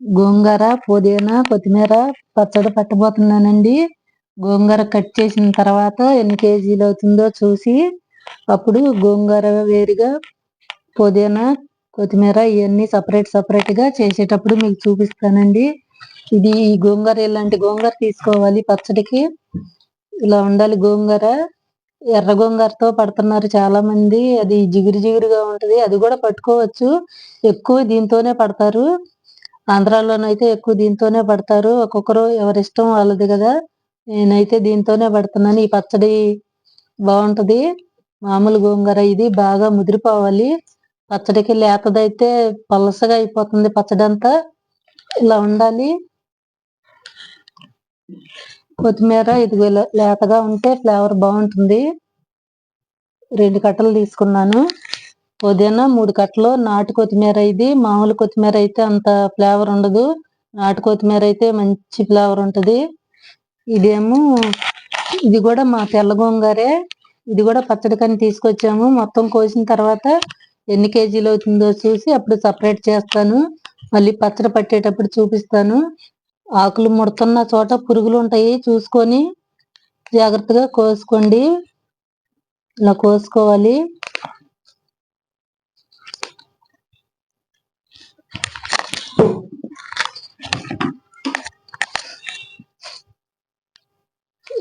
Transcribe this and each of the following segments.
గోంగూర పుదీనా కొత్తిమీర పచ్చడి పట్టబోతున్నానండి. గోంగూర కట్ చేసిన తర్వాత ఎన్ని కేజీలు అవుతుందో చూసి అప్పుడు గోంగూర వేరుగా పుదీనా కొత్తిమీర ఇవన్నీ సపరేట్ సపరేట్గా చేసేటప్పుడు మీకు చూపిస్తానండి. ఇది ఈ గోంగూర ఇలాంటి గోంగూర తీసుకోవాలి పచ్చడికి. ఇలా ఉండాలి గోంగూర. ఎర్ర గోంగూరతో పడుతున్నారు చాలా మంది అది జిగురు జిగురుగా ఉంటది. అది కూడా పట్టుకోవచ్చు. ఎక్కువ దీంతోనే పడతారు. ఆంధ్రాలోనైతే ఎక్కువ దీంతోనే పడతారు. ఒక్కొక్కరు ఎవరిష్టం వాళ్ళది కదా. నేనైతే దీంతోనే పడుతున్నాను. ఈ పచ్చడి బాగుంటది. మామూలు గోంగూర ఇది. బాగా ముదిరిపోవాలి. పచ్చడికి లేతదైతే పలసగా అయిపోతుంది పచ్చడి అంతా ఇలా ఉండాలి. కొత్తిమీర ఇది లేతగా ఉంటే ఫ్లేవర్ బాగుంటుంది. రెండు కట్టలు తీసుకున్నాను. పుదీనా మూడు కట్టలు నాటు కొత్తిమీర ఇది. మామూలు కొత్తిమీర అయితే అంత ఫ్లేవర్ ఉండదు. నాటు కొత్తిమీర అయితే మంచి ఫ్లేవర్ ఉంటుంది. ఇదేమో ఇది కూడా మా తెల్ల గోంగారే. ఇది కూడా పచ్చడి కానీ తీసుకొచ్చాము. మొత్తం కోసిన తర్వాత ఎన్ని కేజీలు అవుతుందో చూసి అప్పుడు సపరేట్ చేస్తాను. మళ్ళీ పచ్చడి పట్టేటప్పుడు చూపిస్తాను. ఆకులు ముడుతున్న చోట పురుగులు ఉంటాయి చూసుకొని జాగ్రత్తగా కోసుకోండి. ఇలా కోసుకోవాలి.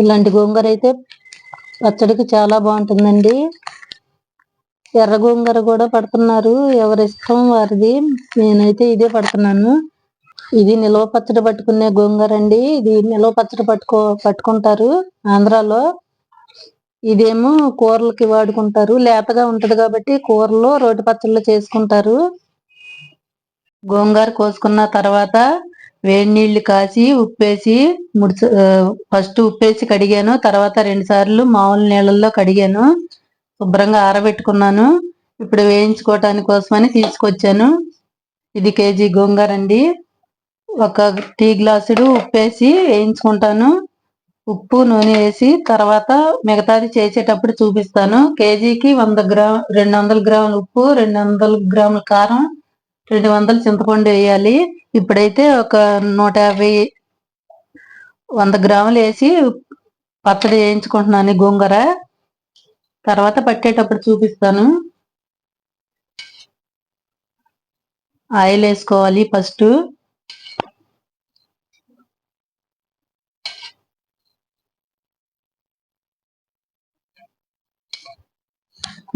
ఇలాంటి గోంగూర అయితే పచ్చడికి చాలా బాగుంటుందండి. ఎర్ర గోంగూర కూడా పడుతున్నారు. ఎవరి ఇష్టం వారిది. నేనైతే ఇదే పడుతున్నాను. ఇది నిలవ పచ్చడి పట్టుకునే గోంగూర అండి. ఇది నిలవ పచ్చడి పట్టుకో పట్టుకుంటారు ఆంధ్రాలో. ఇదేమో కూరలకి వాడుకుంటారు. లేతగా ఉంటది కాబట్టి కూరలో రోటి పచ్చళ్ళు చేసుకుంటారు. గోంగూర కోసుకున్న తర్వాత వేడి నీళ్ళు కాసి ఉప్పేసి ముడిచ ఫస్ట్ ఉప్పేసి కడిగాను. తర్వాత రెండు సార్లు మామూలు నీళ్ళల్లో కడిగాను. శుభ్రంగా ఆరబెట్టుకున్నాను. ఇప్పుడు వేయించుకోవటానికి కోసమని తీసుకొచ్చాను. ఇది కేజీ గోంగూర అండి. ఒక టీ గ్లాసుడు ఉప్పేసి వేయించుకుంటాను. ఉప్పు నూనె వేసి తర్వాత మిగతాది చేసేటప్పుడు చూపిస్తాను. కేజీకి వంద గ్రామ్ రెండు వందల గ్రాముల ఉప్పు రెండు వందల గ్రాముల కారం రెండు వందల చింతపండు వేయాలి. ఇప్పుడైతే ఒక నూట యాభై వంద గ్రాములు వేసి పచ్చడి వేయించుకుంటున్నాను గోంగూర. తర్వాత పట్టేటప్పుడు చూపిస్తాను. ఆయిల్ వేసుకోవాలి ఫస్ట్.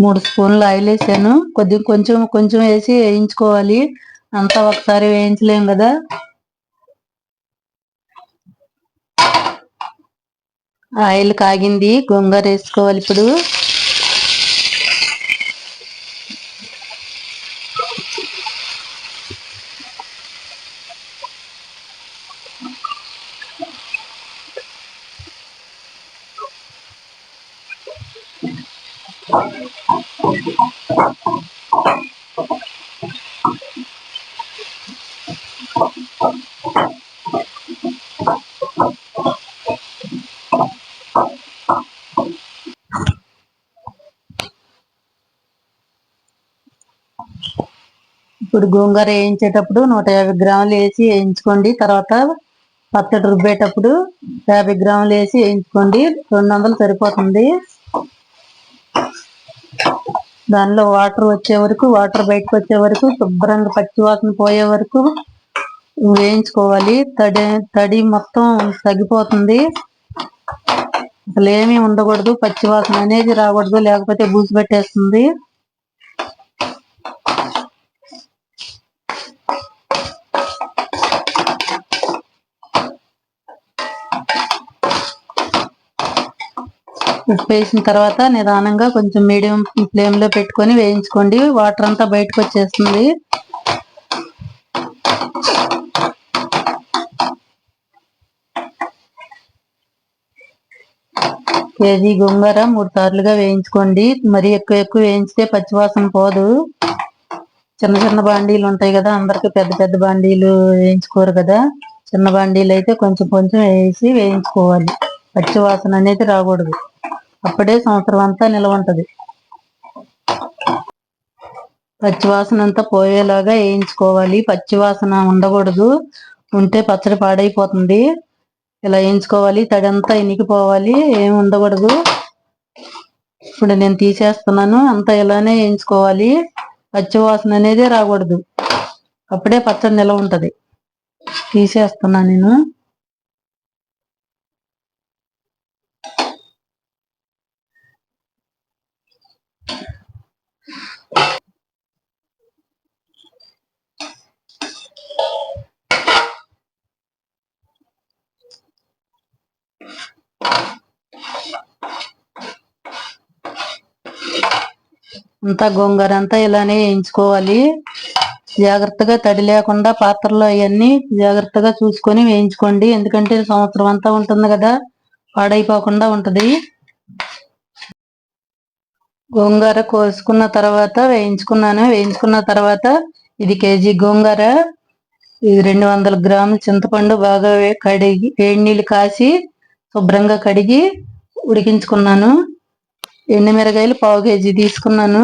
మూడు స్పూన్లు ఆయిల్ వేసాను. కొద్దిగా కొంచెం కొంచెం వేసి వేయించుకోవాలి. అంతా ఒకసారి వేయించలేం కదా. ఆయిల్ కాగింది. గొంగర వేసుకోవాలి ఇప్పుడు. ఇప్పుడు గోంగూర వేయించేటప్పుడు నూట యాభై గ్రాములు వేసి వేయించుకోండి. తర్వాత పచ్చడి రుబ్బేటప్పుడు యాభై గ్రాములు వేసి వేయించుకోండి. రెండు వందలు సరిపోతుంది. దానిలో వాటర్ వచ్చే వరకు వాటర్ బయటకు వచ్చే వరకు శుభ్రంగా పచ్చి వాసన పోయే వరకు వేయించుకోవాలి. తడి తడి మొత్తం తగ్గిపోతుంది. అసలు ఏమీ ఉండకూడదు. పచ్చి వాసన అనేది రాకూడదు. లేకపోతే బూజు పెట్టేస్తుంది. ఉప్పు వేసిన తర్వాత నిదానంగా కొంచెం మీడియం ఫ్లేమ్లో పెట్టుకొని వేయించుకోండి. వాటర్ అంతా బయటకు వచ్చేస్తుంది. కేజీ గోంగూర మూడు సార్లుగా వేయించుకోండి. మరి ఎక్కువ ఎక్కువ వేయించితే పచ్చివాసన పోదు. చిన్న చిన్న బాండీలు ఉంటాయి కదా అందరికి పెద్ద పెద్ద బాండీలు వేయించుకోరు కదా. చిన్న బాండీలు అయితే కొంచెం కొంచెం వేసి వేయించుకోవాలి. పచ్చివాసన అనేది రాకూడదు. అప్పుడే సంవత్సరం అంతా నిలవ ఉంటది పచ్చివాసన అంతా పోయేలాగా వేయించుకోవాలి. పచ్చివాసన ఉండకూడదు. ఉంటే పచ్చడి పాడైపోతుంది. ఇలా వేయించుకోవాలి. తడంతా ఇనికిపోవాలి. ఏమి ఉండకూడదు. ఇప్పుడు నేను తీసేస్తున్నాను. అంతా ఇలానే వేయించుకోవాలి. పచ్చివాసన అనేది రాకూడదు. అప్పుడే పచ్చడి నిలవ ఉంటది తీసేస్తున్నా నేను. అంతా గోంగూర అంతా ఇలానే వేయించుకోవాలి. జాగ్రత్తగా తడి లేకుండా పాత్రలో అవన్నీ జాగ్రత్తగా చూసుకొని వేయించుకోండి. ఎందుకంటే సంవత్సరం అంతా ఉంటుంది కదా పాడైపోకుండా ఉంటుంది. గోంగూర కోసుకున్న తర్వాత వేయించుకున్నాను. వేయించుకున్న తర్వాత ఇది కేజీ గోంగూర ఇది రెండు వందల గ్రాముల చింతపండు బాగా కడిగి వేడి నీళ్ళు కాసి శుభ్రంగా కడిగి ఉడికించుకున్నాను. ఎండుమిరగాయలు పావు కేజీ తీసుకున్నాను.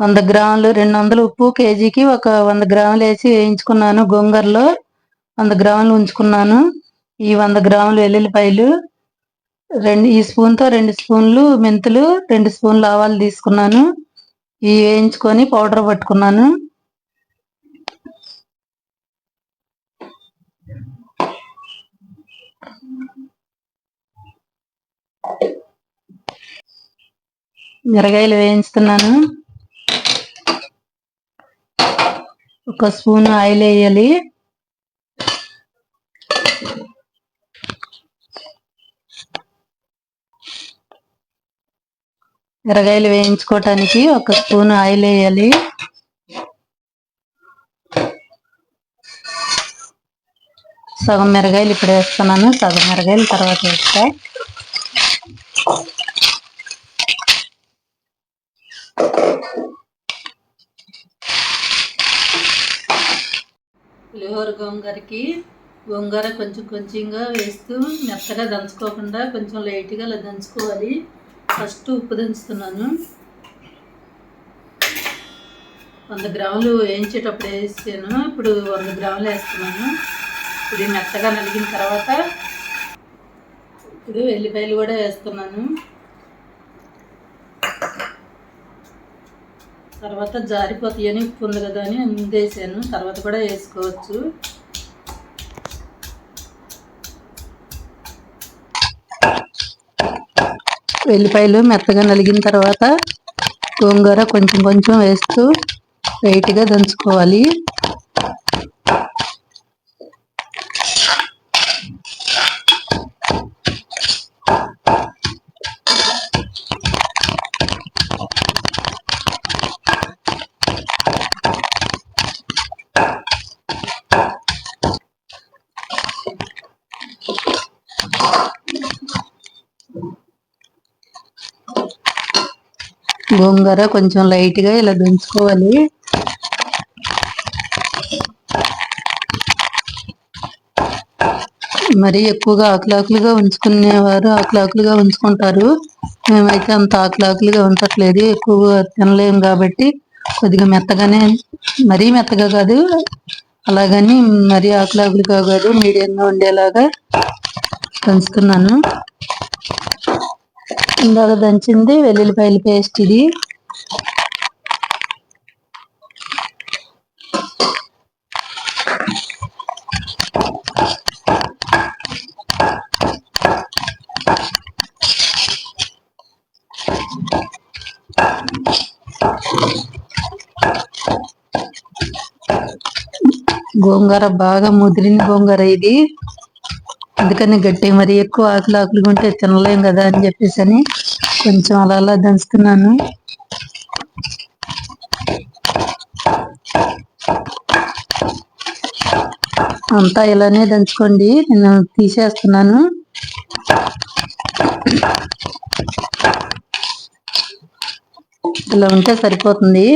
వంద గ్రాములు రెండు వందలు ఉప్పు కేజీకి ఒక వంద గ్రాములు వేసి వేయించుకున్నాను గోంగూరలో. వంద గ్రాములు ఉంచుకున్నాను. ఈ వంద గ్రాములు వెల్లుల్లిపాయలు రెండు ఈ స్పూన్తో రెండు స్పూన్లు మెంతులు రెండు స్పూన్లు ఆవాలు తీసుకున్నాను. ఇవి వేయించుకొని పౌడర్ పట్టుకున్నాను. మిరగాయలు వేయించుతున్నాను. ఒక స్పూన్ ఆయిల్ వేయాలి. మిరగాయలు వేయించుకోవటానికి ఒక స్పూన్ ఆయిల్ వేయాలి. సగం మిరగాయలు ఇప్పుడు వేస్తున్నాను. సగం మిరగాయలు తర్వాత వేస్తాయి. పులిహోర గోంగూర కొంచెం కొంచెంగా వేస్తూ మెత్తగా దంచుకోకుండా కొంచెం లైట్గా అలా దంచుకోవాలి. ఫస్ట్ ఉప్పు దంచుతున్నాను. వంద గ్రాములు వేయించేటప్పుడు వేసాను. ఇప్పుడు వంద గ్రాములు వేస్తున్నాను. ఇప్పుడు మెత్తగా నలిగిన తర్వాత ఇప్పుడు వెల్లిపాయలు కూడా వేస్తున్నాను. తర్వాత జారిపోతాయని ఉప్పు ఉంది కదా అని ముందేసాను తర్వాత కూడా వేసుకోవచ్చు. వెల్లిపాయలు మెత్తగా నలిగిన తర్వాత గోంగూర కొంచెం కొంచెం వేస్తూ వెయిట్గా దంచుకోవాలి. గోంగూర కొంచెం లైట్గా ఇలా దంచుకోవాలి. మరి ఎక్కువగా ఆకులాకులుగా ఉంచుకునేవారు ఆకులాకులుగా ఉంచుకుంటారు. మేమైతే అంత ఆకులాకులుగా ఉంచట్లేదు ఎక్కువగా తినలేము కాబట్టి కొద్దిగా మెత్తగానే మరీ మెత్తగా కాదు అలాగని మరీ ఆకులాకులుగా కాదు మీడియంగా ఉండేలాగా దంచుతున్నాను. ఇందాక దంచింది వెల్లుల్లిపాయల పేస్ట్ ఇది. గోంగూర బాగా ముదిరిన గోంగూర ఇది. అందుకని గట్టి మరి ఎక్కువ ఆకులు ఆకులుగా ఉంటే తినలేం కదా అని చెప్పేసి అని కొంచెం అలా అలా దంచుతున్నాను. అంతా ఇలానే దంచుకోండి. నేను తీసేస్తున్నాను. ఇలా ఉంటే సరిపోతుంది.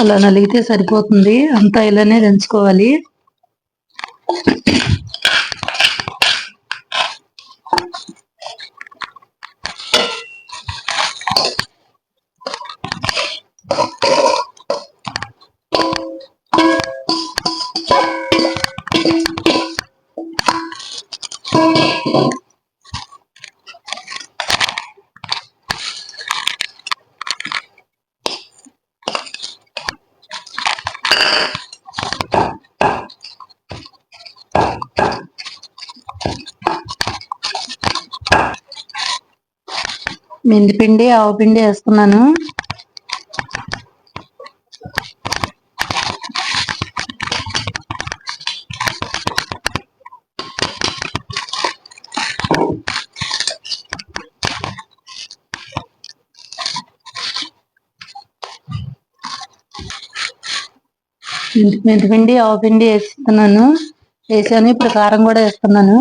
అలా నలిగితే సరిపోతుంది. అంతా ఇలానే దంచుకోవాలి. మెంతిపిండి ఆవు పిండి వేస్తున్నాను. మెంతిపిండి ఆవు పిండి వేస్తున్నాను. వేసాను. ఇప్పుడు కారం కూడా వేస్తున్నాను.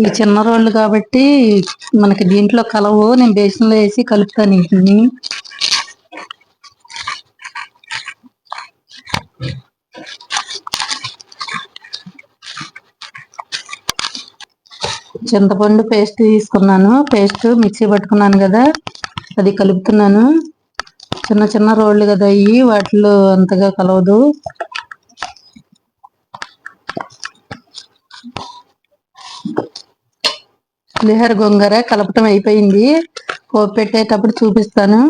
ఈ చిన్న రోళ్ళు కాబట్టి మనకి దీంట్లో కలవు నేను బేసిన్లో వేసి కలుపుతాను వీటిని. చింతపండు పేస్ట్ తీసుకున్నాను. పేస్ట్ మిక్సీ పట్టుకున్నాను కదా అది కలుపుతున్నాను. చిన్న చిన్న రోళ్ళు కదా అయ్యి వాటిలో అంతగా కలవదు. పులిహోర గొంగర కలపటం అయిపోయింది. పోపు పెట్టేటప్పుడు చూపిస్తాను.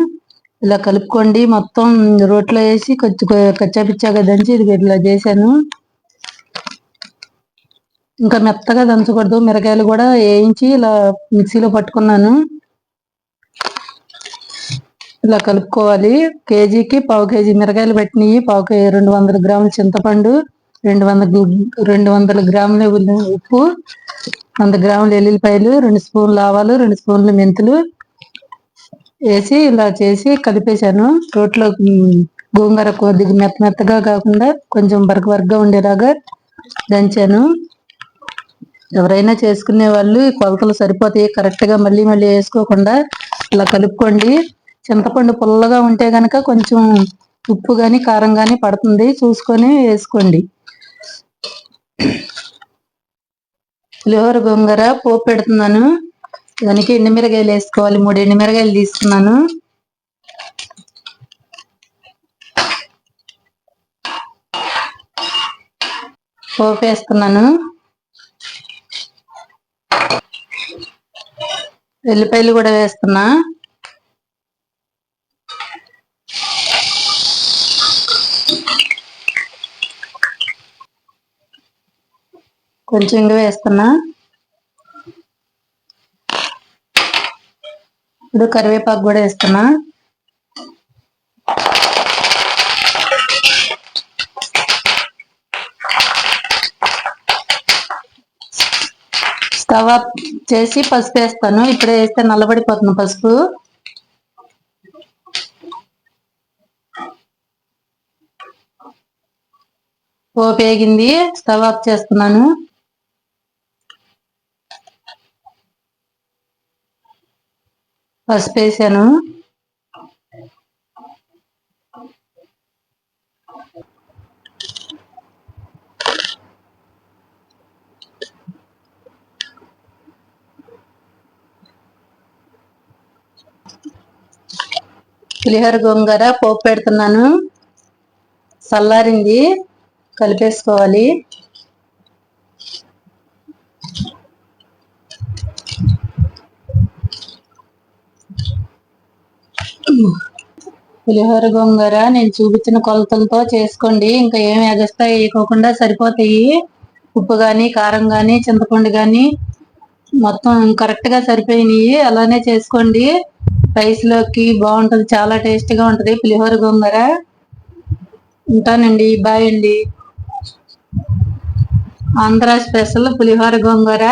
ఇలా కలుపుకోండి. మొత్తం రోట్లో వేసి కొంచెం కచ్చాపిచ్చాగా దంచి ఇది ఇట్లా చేశాను. ఇంకా మెత్తగా దంచకూడదు. మిరకాయలు కూడా వేయించి ఇలా మిక్సీలో పట్టుకున్నాను. ఇలా కలుపుకోవాలి. కేజీకి పావు కేజీ మిరకాయలు పెట్టినాయి పావు కేజీ రెండు వందల గ్రాముల చింతపండు రెండు వందల రెండు వందల గ్రాముల ఉప్పు వంద గ్రాములు ఎల్లుల్లిపాయలు రెండు స్పూన్లు ఆవాలు రెండు స్పూన్లు మెంతులు వేసి ఇలా చేసి కలిపేశాను. రోట్లో గోంగూర కొద్దిగా మెత్త మెత్తగా కాకుండా కొంచెం బరక బరకగా ఉండేలాగా దంచాను. ఎవరైనా చేసుకునే వాళ్ళు కొలతలు సరిపోతాయి. కరెక్ట్గా మళ్ళీ మళ్ళీ వేసుకోకుండా ఇలా కలుపుకోండి. చింతపండు పుల్లగా ఉంటే గనక కొంచెం ఉప్పు కానీ కారం కానీ పడుతుంది. చూసుకొని వేసుకోండి. పులిహోర గొంగర పోపు పెడుతున్నాను. దానికి ఎండుమిరగాయలు వేసుకోవాలి. మూడు ఎండుమిరగాయలు తీసుకున్నాను. పోపు వేస్తున్నాను. వెల్లిపాయలు కూడా వేస్తున్నా. కొంచెం ఇంగు వేస్తున్నా. ఇప్పుడు కరివేపాకు కూడా వేస్తున్నా. స్టవ్ ఆఫ్ చేసి పసుపు వేస్తాను. ఇప్పుడే వేస్తే నల్లబడిపోతుంది పసుపు. పోపేగింది స్టవ్ ఆఫ్ చేస్తున్నాను. పసుపు వేసాను పులిహోర గోంగూర పోపు పెడుతున్నాను. చల్లారింది. కలిపేసుకోవాలి. పులిహోర గొంగర నేను చూపించిన కొలతలతో చేసుకోండి. ఇంకా ఏమి ఎగస్తా వేయకోకుండా సరిపోతాయి. ఉప్పు కానీ కారం కానీ చింతపండు కానీ మొత్తం కరెక్ట్గా సరిపోయినాయి. అలానే చేసుకోండి. రైస్లోకి బాగుంటుంది. చాలా టేస్ట్గా ఉంటుంది పులిహోర గొంగర. ఉంటానండి. బాయ్ అండి. ఆంధ్ర స్పెషల్ పులిహోర గొంగర.